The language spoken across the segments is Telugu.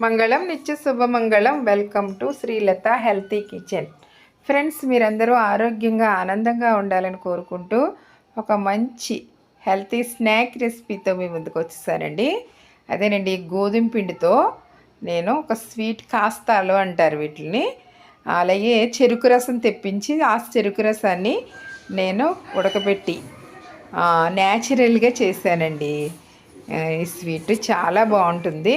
మంగళం నిత్య శుభమంగళం welcome to Srilatha healthy kitchen friends మీరందరూ ఆరోగ్యంగా ఆనందంగా ఉండాలని కోరుకుంటూ ఒక మంచి హెల్తీ స్నాక్ రెసిపీతో మీ ముందుకు వచ్చేసానండి. అదేనండి గోధుమ పిండితో నేను ఒక స్వీట్ కాస్తాలు అంటారు వీటిని అలాగే చెరుకు రసం తెప్పించి ఆ చెరుకు రసాన్ని నేను ఉడకబెట్టి న్యాచురల్గా చేశానండి. ఈ స్వీట్ చాలా బాగుంటుంది.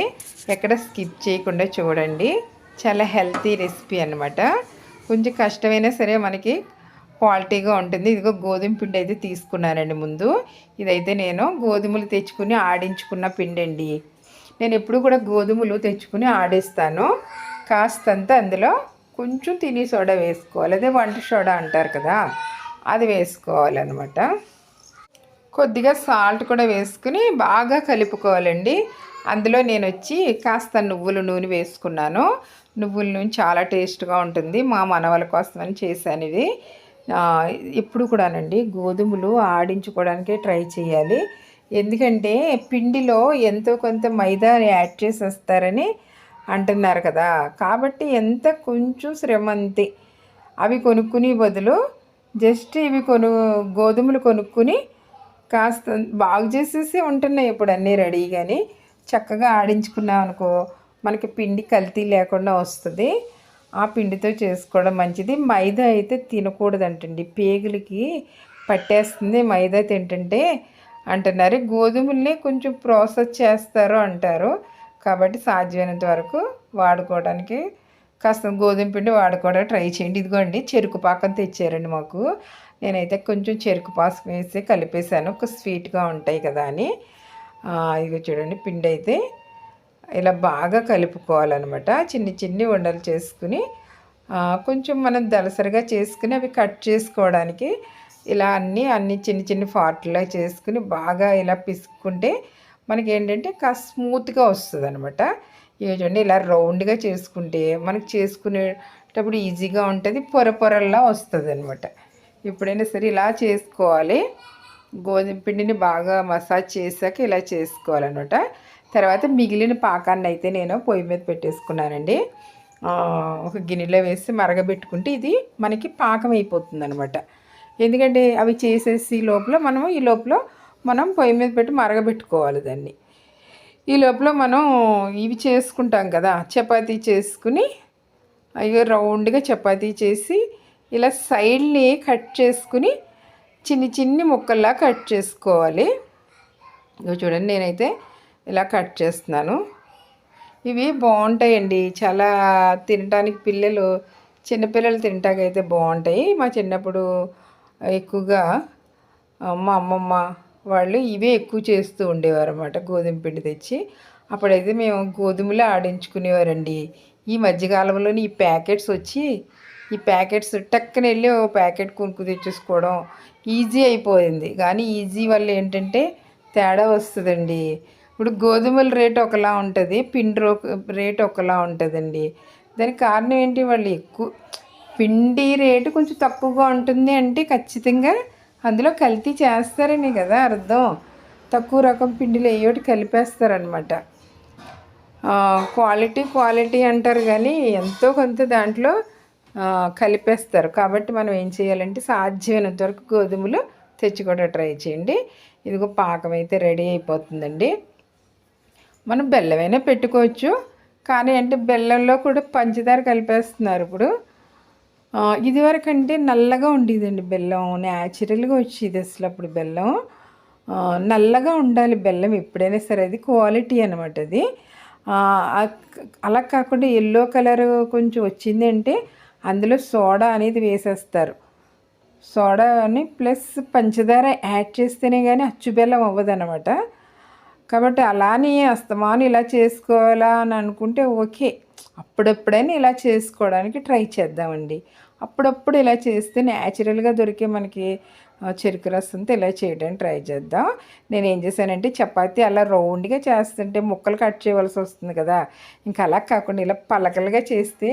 ఎక్కడ స్కిప్ చేయకుండా చూడండి. చాలా హెల్తీ రెసిపీ అనమాట కొంచెం కష్టమైనా సరే మనకి క్వాలిటీగా ఉంటుంది. ఇదిగో గోధుమ పిండి అయితే తీసుకున్నానండి ముందు. ఇదైతే నేను గోధుమలు తెచ్చుకుని ఆడించుకున్న పిండి అండి నేను ఎప్పుడు కూడా గోధుమలు తెచ్చుకుని ఆడిస్తాను. కాస్తంత అందులో కొంచెం తిని సోడా వేసుకోవాలి. అదే వంట సోడా అంటారు కదా అది వేసుకోవాలన్నమాట. కొద్దిగా సాల్ట్ కూడా వేసుకుని బాగా కలుపుకోవాలండి. అందులో నేను వచ్చి కాస్త నువ్వుల నూనె వేసుకున్నాను. నువ్వుల నూనె చాలా టేస్ట్గా ఉంటుంది. మా మనవల కోసమని చేశాను ఇది. ఎప్పుడు కూడానండి గోధుమలు ఆడించుకోవడానికే ట్రై చేయాలి. ఎందుకంటే పిండిలో ఎంతో కొంత మైదా యాడ్ చేసేస్తారని అంటున్నారు కదా. కాబట్టి ఎంత కొంచెం శ్రమ అంతే. అవి కొనుక్కునే బదులు జస్ట్ ఇవి కొను గోధుమలు కొనుక్కుని కాస్త బాగు చేసేసి ఉంటున్నాయి ఇప్పుడు అన్నీ రెడీగాని చక్కగా ఆడించుకున్నాం అనుకో మనకి పిండి కల్తీ లేకుండా వస్తుంది. ఆ పిండితో చేసుకోవడం మంచిది. మైదా అయితే తినకూడదంటండి. పేగులకి పట్టేస్తుంది మైదా తింటుంటే. అంటున్నారు. గోధుమల్ని కొంచెం ప్రాసెస్ చేస్తారు అంటారు. కాబట్టి సాధ్యమైనంత వరకు వాడుకోవడానికి కాస్త గోధుమ పిండి వాడుకోవడానికి ట్రై చేయండి. ఇదిగోండి చెరుకు పాకం తెచ్చారండి మాకు. నేనైతే కొంచెం చెరుకు పాసుకు వేసి కలిపేశాను. ఒక స్వీట్గా ఉంటాయి కదా అని. ఆ, చూడండి పిండి అయితే ఇలా బాగా కలుపుకోవాలన్నమాట. చిన్ని చిన్ని ఉండలు చేసుకుని కొంచెం మనం దలసరిగా చేసుకుని అవి కట్ చేసుకోవడానికి ఇలా అన్నీ అన్ని చిన్న చిన్న ఫార్ట్లా చేసుకుని బాగా ఇలా పిసుక్కుంటే మనకి ఏంటంటే కాస్త స్మూత్గా వస్తుంది అనమాట చూడండి ఇలా రౌండ్గా చేసుకుంటే మనకు చేసుకునేటప్పుడు ఈజీగా ఉంటుంది పొర పొరల్లా వస్తుంది అనమాట ఎప్పుడైనా సరే ఇలా చేసుకోవాలి. గోధుమ పిండిని బాగా మసాజ్ చేశాక ఇలా చేసుకోవాలన్నమాట. తర్వాత మిగిలిన పాకాన్ని అయితే నేను పొయ్యి మీద పెట్టేసుకున్నానండి. ఒక గిన్నెలో వేసి మరగబెట్టుకుంటే ఇది మనకి పాకం అయిపోతుంది అనమాట ఎందుకంటే అవి చేసేసి లోపల మనం ఈ లోపల మనం పొయ్యి మీద పెట్టి మరగబెట్టుకోవాలి దాన్ని. ఈ లోపల మనం ఇవి చేసుకుంటాం కదా చపాతీ చేసుకుని అయ్యో రౌండ్గా చపాతీ చేసి ఇలా సైడ్ని కట్ చేసుకుని చిన్ని చిన్ని ముక్కల్లా కట్ చేసుకోవాలి. ఇవి చూడండి నేనైతే ఇలా కట్ చేస్తున్నాను. ఇవి బాగుంటాయండి. చాలా తినడానికి పిల్లలు చిన్నపిల్లలు తినటాకైతే బాగుంటాయి. మా చిన్నప్పుడు ఎక్కువగా మా అమ్మమ్మ వాళ్ళు ఇవే ఎక్కువ చేస్తూ ఉండేవారు అనమాట గోధుమ పిండి తెచ్చి. అప్పుడైతే మేము గోధుమలు ఆడించుకునేవారండి. ఈ మధ్యకాలంలోని ఈ ప్యాకెట్స్ వచ్చి ఈ ప్యాకెట్స్ టక్కన వెళ్ళి ఓ ప్యాకెట్ కొనుక్కు తెచ్చేసుకోవడం ఈజీ అయిపోయింది. కానీ ఈజీ వల్ల ఏంటంటే తేడా వస్తుందండి. ఇప్పుడు గోధుమల రేట్ ఒకలా ఉంటుంది పిండి రో రేట్ ఒకలా ఉంటుందండి. దానికి కారణం ఏంటి వాళ్ళు ఎక్కువ పిండి రేటు కొంచెం తక్కువగా ఉంటుంది అంటే ఖచ్చితంగా అందులో కల్తీ చేస్తారని కదా అర్థం. తక్కువ రకం పిండిలు ఏయోటి కలిపేస్తారనమాట. క్వాలిటీ క్వాలిటీ అంటారు కానీ ఎంతో కొంత దాంట్లో కలిపేస్తారు. కాబట్టి మనం ఏం చేయాలంటే సాధ్యమైనంత వరకు గోధుమలు తెచ్చుకోవడం ట్రై చేయండి. ఇదిగో పాకం అయితే రెడీ అయిపోతుందండి. మనం బెల్లమైనా పెట్టుకోవచ్చు. కానీ అంటే బెల్లంలో కూడా పంచదార కలిపేస్తున్నారు ఇప్పుడు. ఇదివరకంటే ఇదివరకు అంటే నల్లగా ఉండేదండి బెల్లం. న్యాచురల్గా వచ్చేది అసలు అప్పుడు బెల్లం. నల్లగా ఉండాలి బెల్లం ఎప్పుడైనా సరే. అది క్వాలిటీ అనమాట అది. అలా కాకుండా ఎల్లో కలర్ కొంచెం వచ్చిందంటే అందులో సోడా అనేది వేసేస్తారు. సోడా అని ప్లస్ పంచదార యాడ్ చేస్తేనే కానీ అచ్చుబెల్లం అవ్వదనమాట కాబట్టి అలానే అస్తమాను ఇలా చేసుకోవాలా అని అనుకుంటే ఓకే. అప్పుడప్పుడైనా ఇలా చేసుకోవడానికి ట్రై చేద్దామండి. అప్పుడప్పుడు ఇలా చేస్తే న్యాచురల్గా దొరికే మనకి చెరుకు రసంతో ఇలా చేయడానికి ట్రై చేద్దాం. నేను ఏం చేశానంటే చపాతి అలా రౌండ్గా చేస్తుంటే ముక్కలు కట్ చేయవలసి వస్తుంది కదా. ఇంకా అలా కాకుండా ఇలా పలకలుగా చేస్తే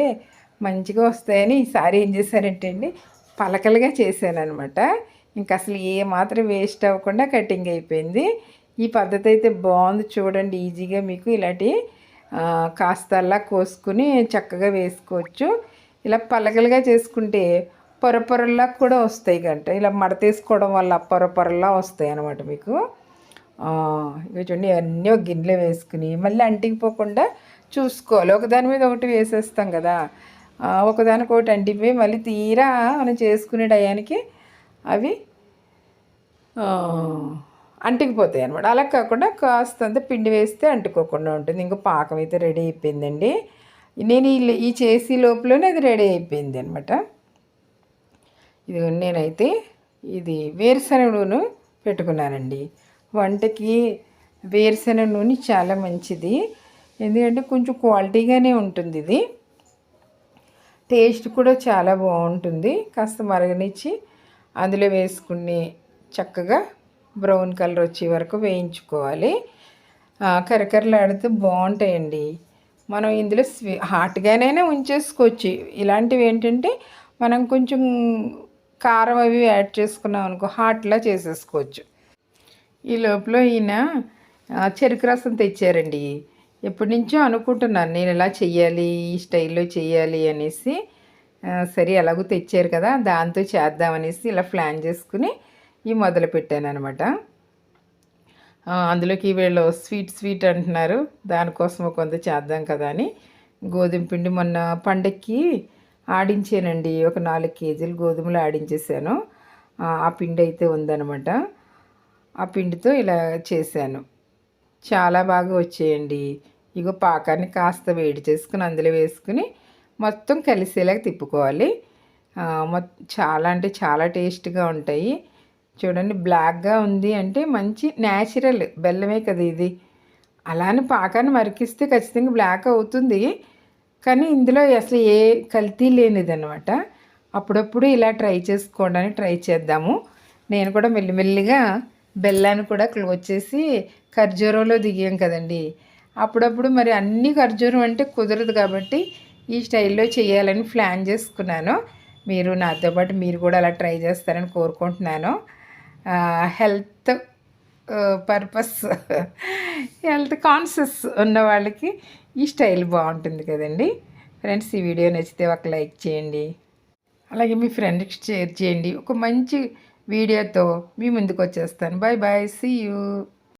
మంచిగా వస్తాయని ఈసారి ఏం చేశానంటే అండి పలకలుగా చేశానమాట అనమాట ఇంకా అసలు ఏ మాత్రం వేస్ట్ అవ్వకుండా కటింగ్ అయిపోయింది. ఈ పద్ధతి అయితే బాగుంది చూడండి ఈజీగా మీకు ఇలాంటి కాస్తల్లా కోసుకుని చక్కగా వేసుకోవచ్చు. ఇలా పలకలుగా చేసుకుంటే పొరపొరల్లా కూడా వస్తాయి గంట. ఇలా మడతేసుకోవడం వల్ల పొరపొరల్లా వస్తాయి అనమాట మీకు. ఇక చూడండి అన్నీ గిన్నెలు గిన్నెలో వేసుకుని మళ్ళీ అంటికిపోకుండా చూసుకోవాలి. ఒకదాని మీద ఒకటి వేసేస్తాం కదా. ఒకదానికొకటి ఒకదానికి ఒకటి అంటిపోయి మళ్ళీ తీరా మనం చేసుకునే టయానికి అవి అంటికిపోతాయి అంటుకుపోతాయి అనమాట అలా కాకుండా కాస్తంత పిండి వేస్తే అంటుకోకుండా ఉంటుంది. ఇంకా పాకం అయితే రెడీ అయిపోయిందండి. నేను ఈ ఈ చేసి లోపలనే అది రెడీ అయిపోయింది అనమాట ఇది నేనైతే ఇది వేరుశనగ నూనె పెట్టుకున్నానండి. వంటకి వేరుశనగ నూనె చాలా మంచిది. ఎందుకంటే కొంచెం క్వాలిటీగానే ఉంటుంది ఇది టేస్ట్ కూడా చాలా బాగుంటుంది. కాస్త మరగనిచ్చి అందులో వేసుకుని చక్కగా బ్రౌన్ కలర్ వచ్చే వరకు వేయించుకోవాలి. కరకరలాడితే బాగుంటాయండి. మనం ఇందులో స్వీ హాట్గానైనా ఉంచేసుకోవచ్చు. ఇలాంటివి ఏంటంటే మనం కొంచెం కారం అవి యాడ్ చేసుకున్నాం అనుకో హాట్లా చేసేసుకోవచ్చు. ఈ లోపల ఈయన చెరుకు రసం తెచ్చారండి. ఎప్పటి నుంచో అనుకుంటున్నాను నేను ఇలా చెయ్యాలి ఈ స్టైల్లో చెయ్యాలి అనేసి. సరే ఎలాగో తెచ్చారు కదా దాంతో చేద్దామనేసి ఇలా ప్లాన్ చేసుకుని ఈ మొదలు పెట్టాను అనమాట అందులోకి వీళ్ళు స్వీట్ స్వీట్ అంటున్నారు దానికోసం కొంత చేద్దాం కదా అని. గోధుమ పిండి మొన్న పండక్కి ఆడించానండి ఒక నాలుగు కేజీలు గోధుమలు ఆడించేసాను ఆ, పిండి అయితే ఉందనమాట ఆ పిండితో ఇలా చేశాను. చాలా బాగా వచ్చేయండి. ఇగో పాకాన్ని కాస్త వేడి చేసుకుని అందులో వేసుకుని మొత్తం కలిసేలాగా తిప్పుకోవాలి. చాలా అంటే చాలా టేస్ట్గా ఉంటాయి. చూడండి బ్లాక్గా ఉంది అంటే మంచి న్యాచురల్ బెల్లమే కదా ఇది. అలానే పాకాన్ని మరికిస్తే ఖచ్చితంగా బ్లాక్ అవుతుంది. కానీ ఇందులో అసలు ఏ కల్తీ లేనిదన్నమాట. అప్పుడప్పుడు ఇలా ట్రై చేసుకోవడానికి ట్రై చేద్దాము. నేను కూడా మెల్లిమెల్లిగా బెల్లాన్ని కూడా క్లోజ్ చేసి ఖర్జూరంలో దిగాం కదండీ. అప్పుడప్పుడు మరి అన్ని ఖర్జూరం అంటే కుదరదు కాబట్టి ఈ స్టైల్లో చేయాలని ప్లాన్ చేసుకున్నాను. మీరు నాతో పాటు మీరు కూడా అలా ట్రై చేస్తారని కోరుకుంటున్నాను. హెల్త్ పర్పస్ హెల్త్ కాన్షియస్ ఉన్న వాళ్ళకి ఈ స్టైల్ బాగుంటుంది కదండి. ఫ్రెండ్స్ ఈ వీడియో నచ్చితే ఒక లైక్ చేయండి. అలాగే మీ ఫ్రెండ్కి షేర్ చేయండి. ఒక మంచి వీడియోతో మీ ముందుకు వచ్చేస్తాను. Bye bye see you